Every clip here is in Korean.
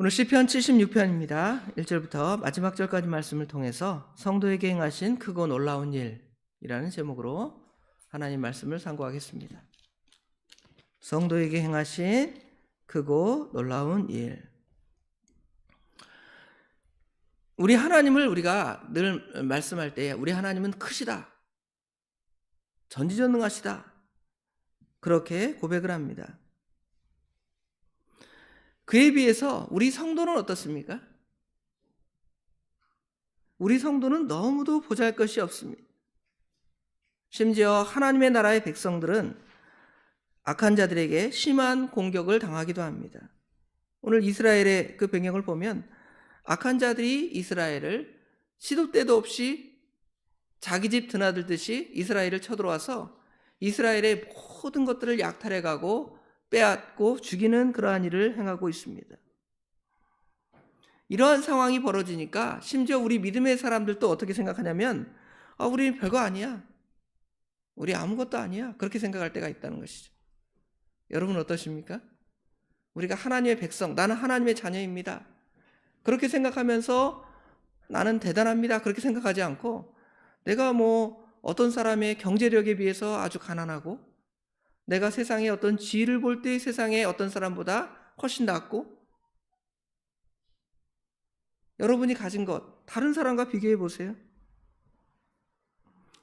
오늘 시편 76편입니다. 1절부터 마지막 절까지 말씀을 통해서 성도에게 행하신 크고 놀라운 일이라는 제목으로 하나님 말씀을 상고하겠습니다. 성도에게 행하신 크고 놀라운 일. 우리 하나님을 우리가 늘 말씀할 때 우리 하나님은 크시다. 전지전능하시다. 그렇게 고백을 합니다. 그에 비해서 우리 성도는 어떻습니까? 우리 성도는 너무도 보잘 것이 없습니다. 심지어 하나님의 나라의 백성들은 악한 자들에게 심한 공격을 당하기도 합니다. 오늘 이스라엘의 그 배경을 보면 악한 자들이 이스라엘을 시도 때도 없이 자기 집 드나들듯이 이스라엘을 쳐들어와서 이스라엘의 모든 것들을 약탈해 가고 빼앗고 죽이는 그러한 일을 행하고 있습니다. 이러한 상황이 벌어지니까 심지어 우리 믿음의 사람들도 어떻게 생각하냐면 아, 우리 별거 아니야. 우리 아무것도 아니야. 그렇게 생각할 때가 있다는 것이죠. 여러분 어떠십니까? 우리가 하나님의 백성, 나는 하나님의 자녀입니다. 그렇게 생각하면서 나는 대단합니다. 그렇게 생각하지 않고 내가 뭐 어떤 사람의 경제력에 비해서 아주 가난하고 내가 세상에 어떤 지위를 볼 때 세상에 어떤 사람보다 훨씬 낫고 여러분이 가진 것 다른 사람과 비교해 보세요.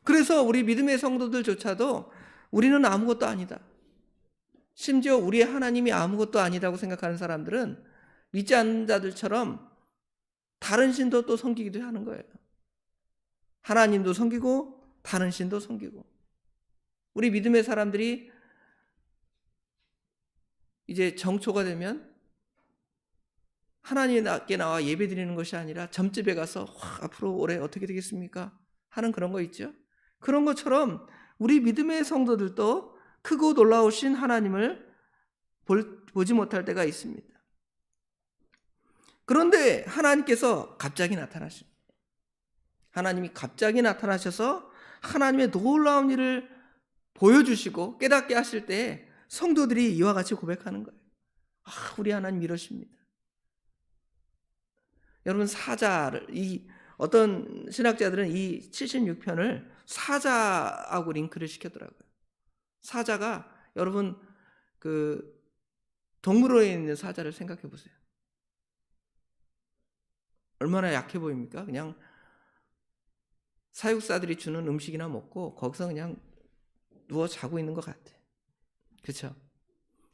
그래서 우리 믿음의 성도들조차도 우리는 아무것도 아니다. 심지어 우리 하나님이 아무것도 아니다고 생각하는 사람들은 믿지 않는 자들처럼 다른 신도 또 섬기기도 하는 거예요. 하나님도 섬기고 다른 신도 섬기고 우리 믿음의 사람들이 이제 정초가 되면 하나님께 나와 예배 드리는 것이 아니라 점집에 가서 와, 앞으로 올해 어떻게 되겠습니까? 하는 그런 거 있죠. 그런 것처럼 우리 믿음의 성도들도 크고 놀라우신 하나님을 볼, 보지 못할 때가 있습니다. 그런데 하나님께서 갑자기 나타나십니다. 하나님이 갑자기 나타나셔서 하나님의 놀라운 일을 보여주시고 깨닫게 하실 때 성도들이 이와 같이 고백하는 거예요. 아, 우리 하나님 이러십니다. 여러분 사자를 이 어떤 신학자들은 이 76편을 사자하고 링크를 시켰더라고요. 사자가 여러분 그 동물원에 있는 사자를 생각해 보세요. 얼마나 약해 보입니까? 그냥 사육사들이 주는 음식이나 먹고 거기서 그냥 누워 자고 있는 것 같아. 그렇죠?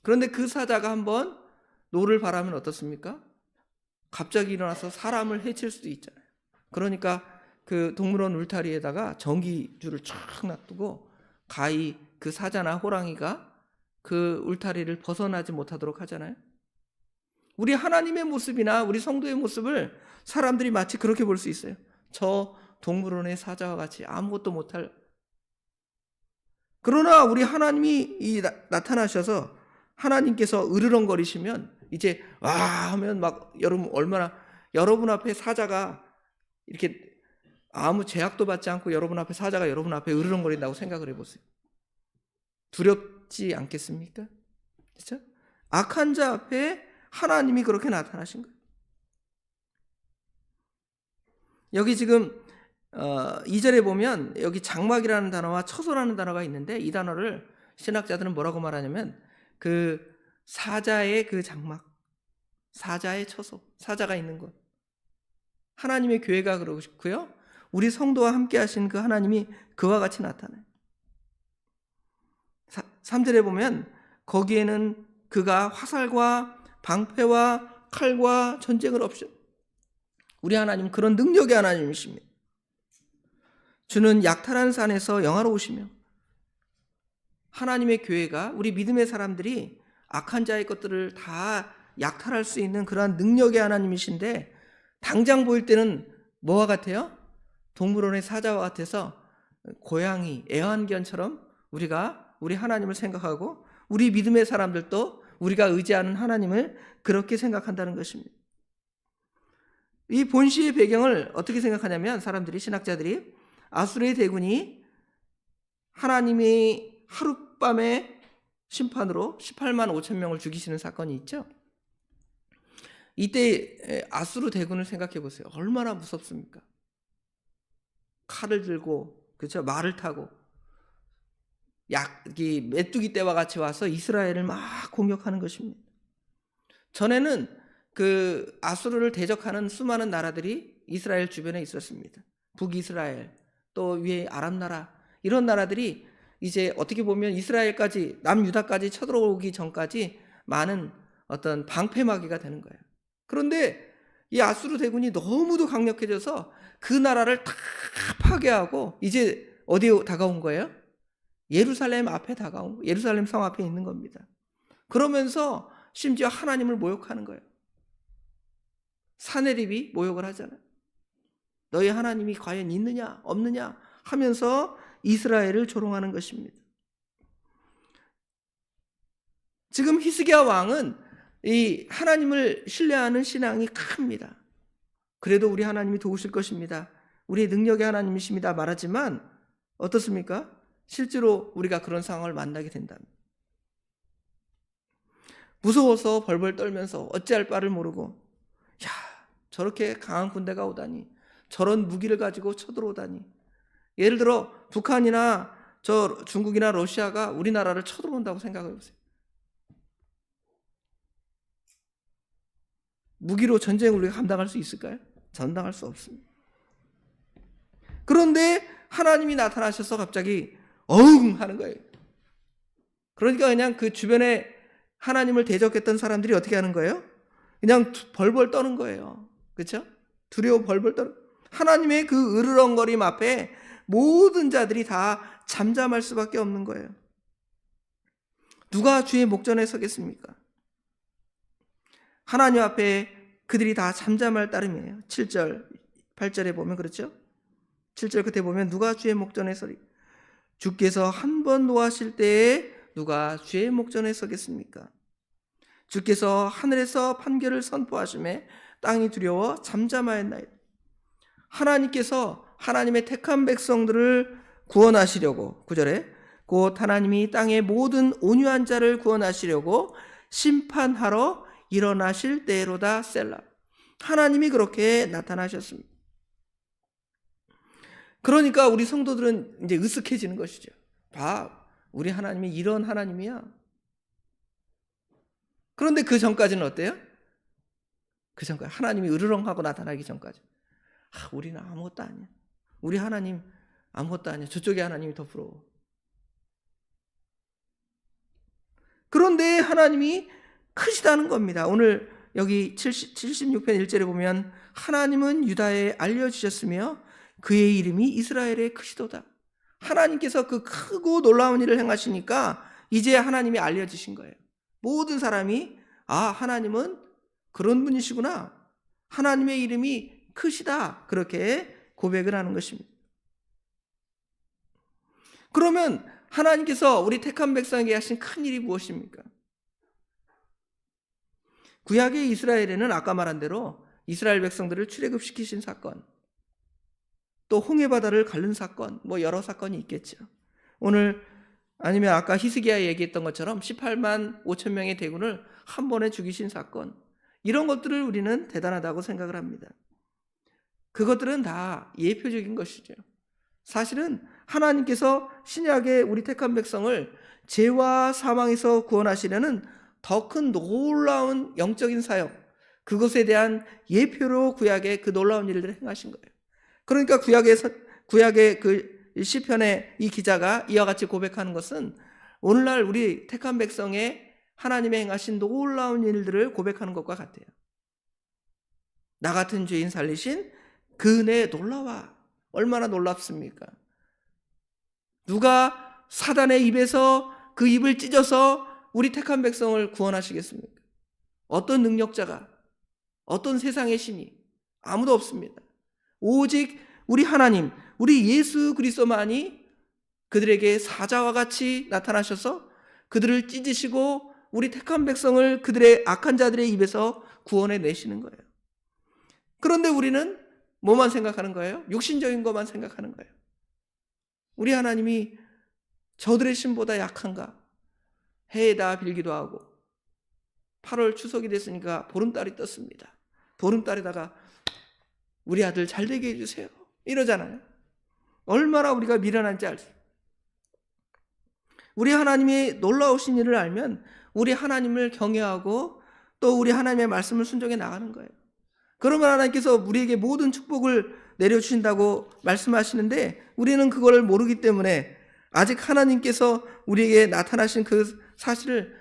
그런데 그 사자가 한번 노를 바라면 어떻습니까? 갑자기 일어나서 사람을 해칠 수도 있잖아요. 그러니까 그 동물원 울타리에다가 전기줄을 쫙 놔두고 가히 그 사자나 호랑이가 그 울타리를 벗어나지 못하도록 하잖아요. 우리 하나님의 모습이나 우리 성도의 모습을 사람들이 마치 그렇게 볼 수 있어요. 저 동물원의 사자와 같이 아무것도 못할 그러나 우리 하나님이 이 나, 나타나셔서 하나님께서 으르렁거리시면 이제 와 하면 막 여러분 얼마나 여러분 앞에 사자가 이렇게 아무 제약도 받지 않고 여러분 앞에 사자가 여러분 앞에 으르렁거린다고 생각을 해보세요. 두렵지 않겠습니까? 그렇죠? 악한 자 앞에 하나님이 그렇게 나타나신 거예요. 여기 지금 어, 2절에 보면 여기 장막이라는 단어와 처소라는 단어가 있는데 이 단어를 신학자들은 뭐라고 말하냐면 그 사자의 그 장막, 사자의 처소, 사자가 있는 곳. 하나님의 교회가 그러고 싶고요. 우리 성도와 함께 하신 그 하나님이 그와 같이 나타나요. 3절에 보면 거기에는 그가 화살과 방패와 칼과 전쟁을 없이 우리 하나님 그런 능력의 하나님이십니다. 주는 약탈한 산에서 영화로우시며 하나님의 교회가 우리 믿음의 사람들이 악한 자의 것들을 다 약탈할 수 있는 그러한 능력의 하나님이신데 당장 보일 때는 뭐와 같아요? 동물원의 사자와 같아서 고양이, 애완견처럼 우리가 우리 하나님을 생각하고 우리 믿음의 사람들도 우리가 의지하는 하나님을 그렇게 생각한다는 것입니다. 이 본시의 배경을 어떻게 생각하냐면 사람들이 신학자들이 아수르의 대군이 하나님이 하룻밤에 심판으로 18만 5천 명을 죽이시는 사건이 있죠. 이때 아수르 대군을 생각해 보세요. 얼마나 무섭습니까? 칼을 들고 그렇죠? 말을 타고 약, 이 메뚜기 떼와 같이 와서 이스라엘을 막 공격하는 것입니다. 전에는 그 아수르를 대적하는 수많은 나라들이 이스라엘 주변에 있었습니다. 북이스라엘, 또 위에 아랍 나라, 이런 나라들이 이제 어떻게 보면 이스라엘까지, 남유다까지 쳐들어오기 전까지 많은 어떤 방패막이가 되는 거예요. 그런데 이 아수르 대군이 너무도 강력해져서 그 나라를 다 파괴하고 이제 어디에 다가온 거예요? 예루살렘 앞에 다가온 거, 예루살렘 성 앞에 있는 겁니다. 그러면서 심지어 하나님을 모욕하는 거예요. 사내립이 모욕을 하잖아요. 너희 하나님이 과연 있느냐 없느냐 하면서 이스라엘을 조롱하는 것입니다. 지금 히스기야 왕은 이 하나님을 신뢰하는 신앙이 큽니다. 그래도 우리 하나님이 도우실 것입니다. 우리의 능력의 하나님이십니다. 말하지만 어떻습니까? 실제로 우리가 그런 상황을 만나게 된다면 무서워서 벌벌 떨면서 어찌할 바를 모르고 야 저렇게 강한 군대가 오다니 저런 무기를 가지고 쳐들어오다니 예를 들어 북한이나 저 중국이나 러시아가 우리나라를 쳐들어온다고 생각해 보세요. 무기로 전쟁을 우리가 감당할 수 있을까요? 전당할 수 없습니다. 그런데 하나님이 나타나셔서 갑자기 어흥 하는 거예요. 그러니까 그냥 그 주변에 하나님을 대적했던 사람들이 어떻게 하는 거예요? 그냥 벌벌 떠는 거예요. 그렇죠? 두려워 벌벌 떠는 하나님의 그 으르렁거림 앞에 모든 자들이 다 잠잠할 수밖에 없는 거예요. 누가 주의 목전에 서겠습니까? 하나님 앞에 그들이 다 잠잠할 따름이에요. 7절, 8절에 보면 그렇죠? 7절 끝에 보면 누가 주의 목전에 서리? 주께서 한 번 노하실 때에 누가 주의 목전에 서겠습니까? 주께서 하늘에서 판결을 선포하심에 땅이 두려워 잠잠하였나이다. 하나님께서 하나님의 택한 백성들을 구원하시려고 구절에 곧 하나님이 땅의 모든 온유한 자를 구원하시려고 심판하러 일어나실 때로다 셀라. 하나님이 그렇게 나타나셨습니다. 그러니까 우리 성도들은 이제 으쓱해지는 것이죠. 봐, 우리 하나님이 이런 하나님이야. 그런데 그 전까지는 어때요? 그 전까지 하나님이 으르렁하고 나타나기 전까지. 아, 우리는 아무것도 아니야. 우리 하나님 아무것도 아니야. 저쪽에 하나님이 더 부러워. 그런데 하나님이 크시다는 겁니다. 오늘 여기 70, 76편 1절에 보면 하나님은 유다에 알려주셨으며 그의 이름이 이스라엘에 크시도다. 하나님께서 그 크고 놀라운 일을 행하시니까 이제 하나님이 알려지신 거예요. 모든 사람이 아 하나님은 그런 분이시구나. 하나님의 이름이 크시다. 그렇게 고백을 하는 것입니다. 그러면 하나님께서 우리 택한 백성에게 하신 큰 일이 무엇입니까? 구약의 이스라엘에는 아까 말한 대로 이스라엘 백성들을 출애굽시키신 사건, 또 홍해 바다를 가른 사건, 뭐 여러 사건이 있겠죠. 오늘 아니면 아까 히스기야 얘기했던 것처럼 18만 5천 명의 대군을 한 번에 죽이신 사건, 이런 것들을 우리는 대단하다고 생각을 합니다. 그것들은 다 예표적인 것이죠. 사실은 하나님께서 신약의 우리 택한 백성을 죄와 사망에서 구원하시려는 더 큰 놀라운 영적인 사역, 그것에 대한 예표로 구약의 그 놀라운 일들을 행하신 거예요. 그러니까 구약의 구약의 그 시편의 이 기자가 이와 같이 고백하는 것은 오늘날 우리 택한 백성의 하나님의 행하신 놀라운 일들을 고백하는 것과 같아요. 나 같은 죄인 살리신 그 은혜 놀라와 얼마나 놀랍습니까? 누가 사단의 입에서 그 입을 찢어서 우리 택한 백성을 구원하시겠습니까? 어떤 능력자가 어떤 세상의 신이 아무도 없습니다. 오직 우리 하나님, 우리 예수 그리스도만이 그들에게 사자와 같이 나타나셔서 그들을 찢으시고 우리 택한 백성을 그들의 악한 자들의 입에서 구원해 내시는 거예요. 그런데 우리는 뭐만 생각하는 거예요? 육신적인 것만 생각하는 거예요. 우리 하나님이 저들의 신보다 약한가? 해에다 빌기도 하고 8월 추석이 됐으니까 보름달이 떴습니다. 보름달에다가 우리 아들 잘 되게 해주세요. 이러잖아요. 얼마나 우리가 미련한지 알죠. 우리 하나님이 놀라우신 일을 알면 우리 하나님을 경외하고 또 우리 하나님의 말씀을 순종해 나가는 거예요. 그러면 하나님께서 우리에게 모든 축복을 내려주신다고 말씀하시는데 우리는 그걸 모르기 때문에 아직 하나님께서 우리에게 나타나신 그 사실을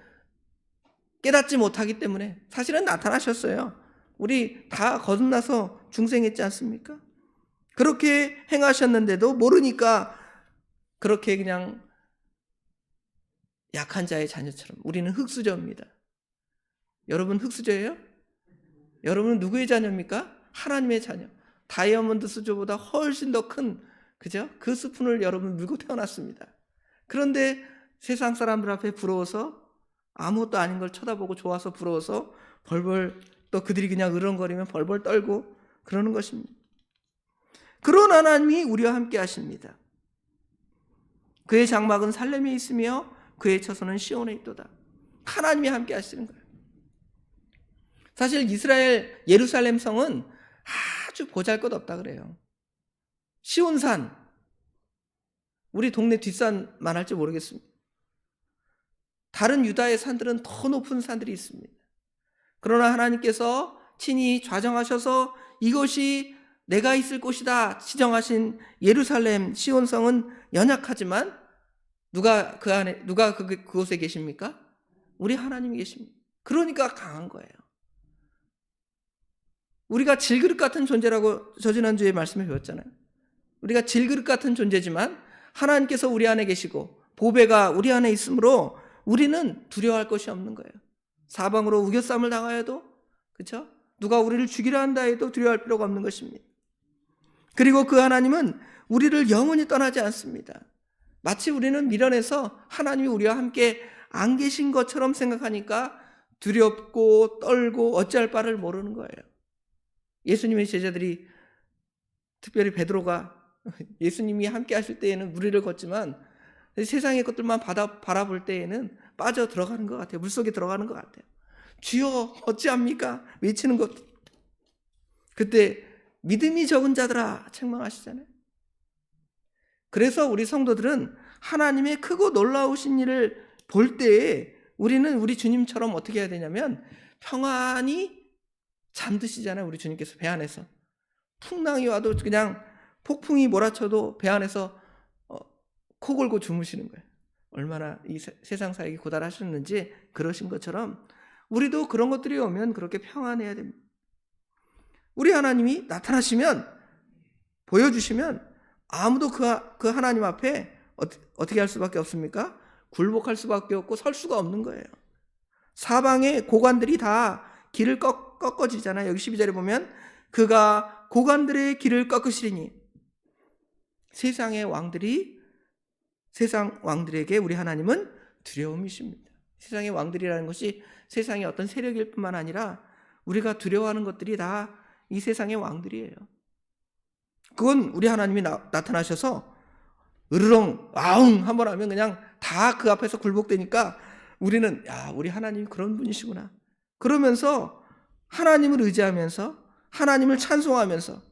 깨닫지 못하기 때문에 사실은 나타나셨어요. 우리 다 거듭나서 중생했지 않습니까? 그렇게 행하셨는데도 모르니까 그렇게 그냥 약한 자의 자녀처럼 우리는 흙수저입니다. 여러분 흙수저예요? 여러분은 누구의 자녀입니까? 하나님의 자녀. 다이아몬드 수저보다 훨씬 더 큰 그죠? 그 스푼을 여러분 물고 태어났습니다. 그런데 세상 사람들 앞에 부러워서 아무것도 아닌 걸 쳐다보고 좋아서 부러워서 벌벌 또 그들이 그냥 으렁거리면 벌벌 떨고 그러는 것입니다. 그런 하나님이 우리와 함께 하십니다. 그의 장막은 살렘에 있으며 그의 처소는 시온에 있도다. 하나님이 함께 하시는 거예요. 사실 이스라엘 예루살렘 성은 아주 보잘것없다 그래요. 시온산 우리 동네 뒷산만 할지 모르겠습니다. 다른 유다의 산들은 더 높은 산들이 있습니다. 그러나 하나님께서 친히 좌정하셔서 이것이 내가 있을 곳이다 지정하신 예루살렘 시온성은 연약하지만 누가 그 안에 누가 그, 그곳에 계십니까? 우리 하나님이 계십니다. 그러니까 강한 거예요. 우리가 질그릇 같은 존재라고 저 지난주에 말씀해 배웠잖아요. 우리가 질그릇 같은 존재지만 하나님께서 우리 안에 계시고 보배가 우리 안에 있으므로 우리는 두려워할 것이 없는 거예요. 사방으로 우겨쌈을 당하여도 그렇죠? 누가 우리를 죽이려 한다 해도 두려워할 필요가 없는 것입니다. 그리고 그 하나님은 우리를 영원히 떠나지 않습니다. 마치 우리는 미련해서 하나님이 우리와 함께 안 계신 것처럼 생각하니까 두렵고 떨고 어찌할 바를 모르는 거예요. 예수님의 제자들이 특별히 베드로가 예수님이 함께 하실 때에는 무리를 걷지만 세상의 것들만 받아, 바라볼 때에는 빠져 들어가는 것 같아요. 물속에 들어가는 것 같아요. 주여 어찌합니까? 외치는 것. 그때 믿음이 적은 자들아 책망하시잖아요. 그래서 우리 성도들은 하나님의 크고 놀라우신 일을 볼 때에 우리는 우리 주님처럼 어떻게 해야 되냐면 평안히 잠드시잖아요. 우리 주님께서 배 안에서. 풍랑이 와도 그냥 폭풍이 몰아쳐도 배 안에서 어, 코 골고 주무시는 거예요. 얼마나 이 세, 세상 살기 고달하셨는지 그러신 것처럼 우리도 그런 것들이 오면 그렇게 평안해야 됩니다. 우리 하나님이 나타나시면 보여주시면 아무도 그, 그 하나님 앞에 어떻게 할 수밖에 없습니까? 굴복할 수밖에 없고 설 수가 없는 거예요. 사방의 고관들이 다 길을 꺾, 꺾어지잖아요. 여기 12절에 보면 그가 고관들의 길을 꺾으시리니 세상의 왕들이 세상 왕들에게 우리 하나님은 두려움이십니다. 세상의 왕들이라는 것이 세상의 어떤 세력일 뿐만 아니라 우리가 두려워하는 것들이 다 이 세상의 왕들이에요. 그건 우리 하나님이 나, 타나셔서 으르렁 아웅 한번 하면 그냥 다 그 앞에서 굴복되니까 우리는 야 우리 하나님이 그런 분이시구나. 그러면서 하나님을 의지하면서 하나님을 찬송하면서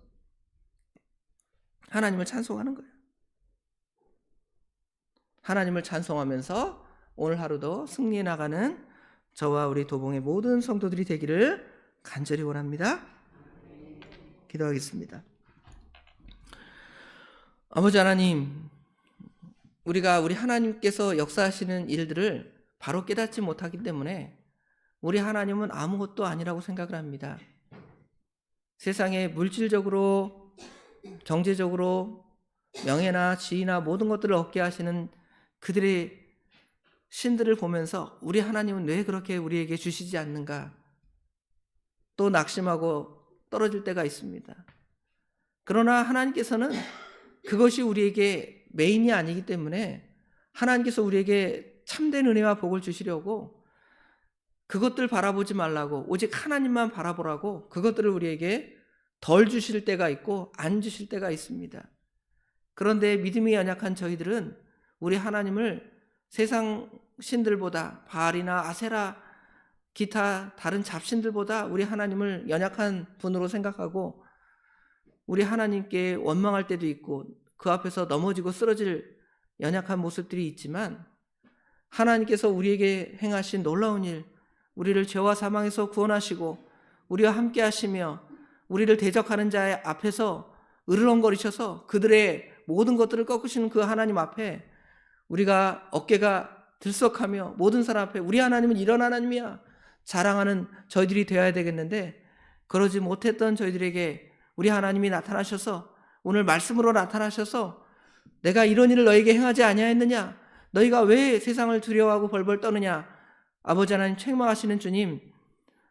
하나님을 찬송하는 거예요. 하나님을 찬송하면서 오늘 하루도 승리해 나가는 저와 우리 도봉의 모든 성도들이 되기를 간절히 원합니다. 기도하겠습니다. 아버지 하나님, 우리가 우리 하나님께서 역사하시는 일들을 바로 깨닫지 못하기 때문에 우리 하나님은 아무것도 아니라고 생각을 합니다. 세상에 물질적으로, 경제적으로, 명예나 지위나 모든 것들을 얻게 하시는 그들의 신들을 보면서 우리 하나님은 왜 그렇게 우리에게 주시지 않는가? 또 낙심하고 떨어질 때가 있습니다. 그러나 하나님께서는 그것이 우리에게 메인이 아니기 때문에 하나님께서 우리에게 참된 은혜와 복을 주시려고 그것들 바라보지 말라고 오직 하나님만 바라보라고 그것들을 우리에게 덜 주실 때가 있고 안 주실 때가 있습니다. 그런데 믿음이 연약한 저희들은 우리 하나님을 세상 신들보다 바알이나 아세라 기타 다른 잡신들보다 우리 하나님을 연약한 분으로 생각하고 우리 하나님께 원망할 때도 있고 그 앞에서 넘어지고 쓰러질 연약한 모습들이 있지만 하나님께서 우리에게 행하신 놀라운 일, 우리를 죄와 사망에서 구원하시고 우리와 함께 하시며 우리를 대적하는 자의 앞에서 으르렁거리셔서 그들의 모든 것들을 꺾으시는 그 하나님 앞에 우리가 어깨가 들썩하며 모든 사람 앞에 우리 하나님은 이런 하나님이야 자랑하는 저희들이 되어야 되겠는데 그러지 못했던 저희들에게 우리 하나님이 나타나셔서 오늘 말씀으로 나타나셔서 내가 이런 일을 너에게 행하지 아니하였느냐? 너희가 왜 세상을 두려워하고 벌벌 떠느냐 아버지 하나님 책망하시는 주님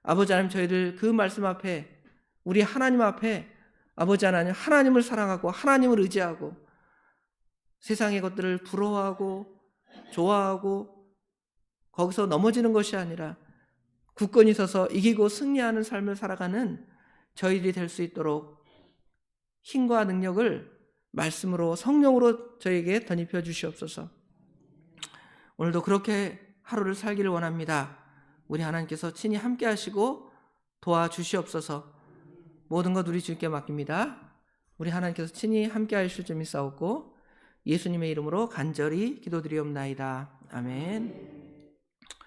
아버지 하나님 저희들 그 말씀 앞에 우리 하나님 앞에 아버지 하나님 하나님을 사랑하고 하나님을 의지하고 세상의 것들을 부러워하고 좋아하고 거기서 넘어지는 것이 아니라 굳건히 서서 이기고 승리하는 삶을 살아가는 저희들이 될 수 있도록 힘과 능력을 말씀으로 성령으로 저에게 덧입혀 주시옵소서. 오늘도 그렇게 하루를 살기를 원합니다. 우리 하나님께서 친히 함께 하시고 도와주시옵소서. 모든 것 우리 주님께 맡깁니다. 우리 하나님께서 친히 함께 하실 줄 믿사옵고 예수님의 이름으로 간절히 기도드리옵나이다. 아멘.